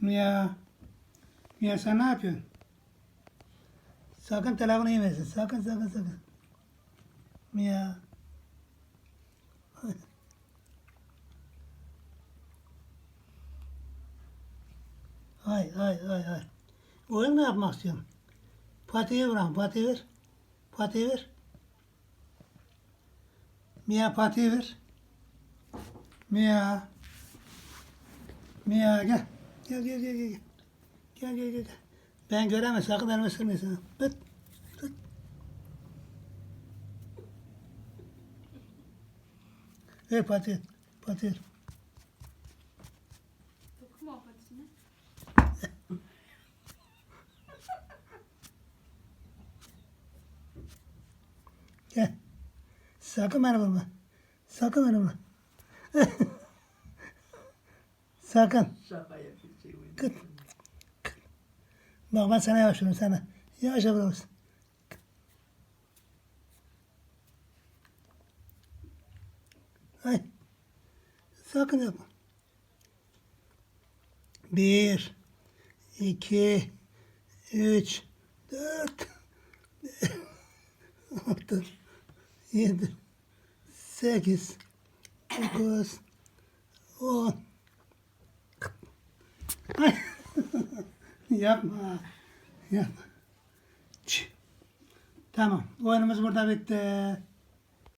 Mia. Mia sen ne yapıyorsun? Sakın telefonu yemesin. Sakın sakın sakın. Mia. Hay hay hay hay. Oyun mu yapmak istiyorsun? Patiği bırak, patiği ver. Patiği ver. Mia patiği ver. Mia. Mia gel. Gel gel gel gel. Gel gel gel. Ben göremez sakın elimi ısırmayasın. Tut. Tut. Ver patiği. Patiği. Dokunma o patisine. Gel. Sakın beni vurma. Sakın beni vurma. Sakın. Yapıyor. Kıt. Bak ben sana yavaş vururum sana. Yavaş vurursun. Hay. Sakın yapma. Bir, iki, üç, dört, altı, yedi, sekiz, dokuz, on. Yapma. Yapma. Tamam. Oyunumuz burada bitti.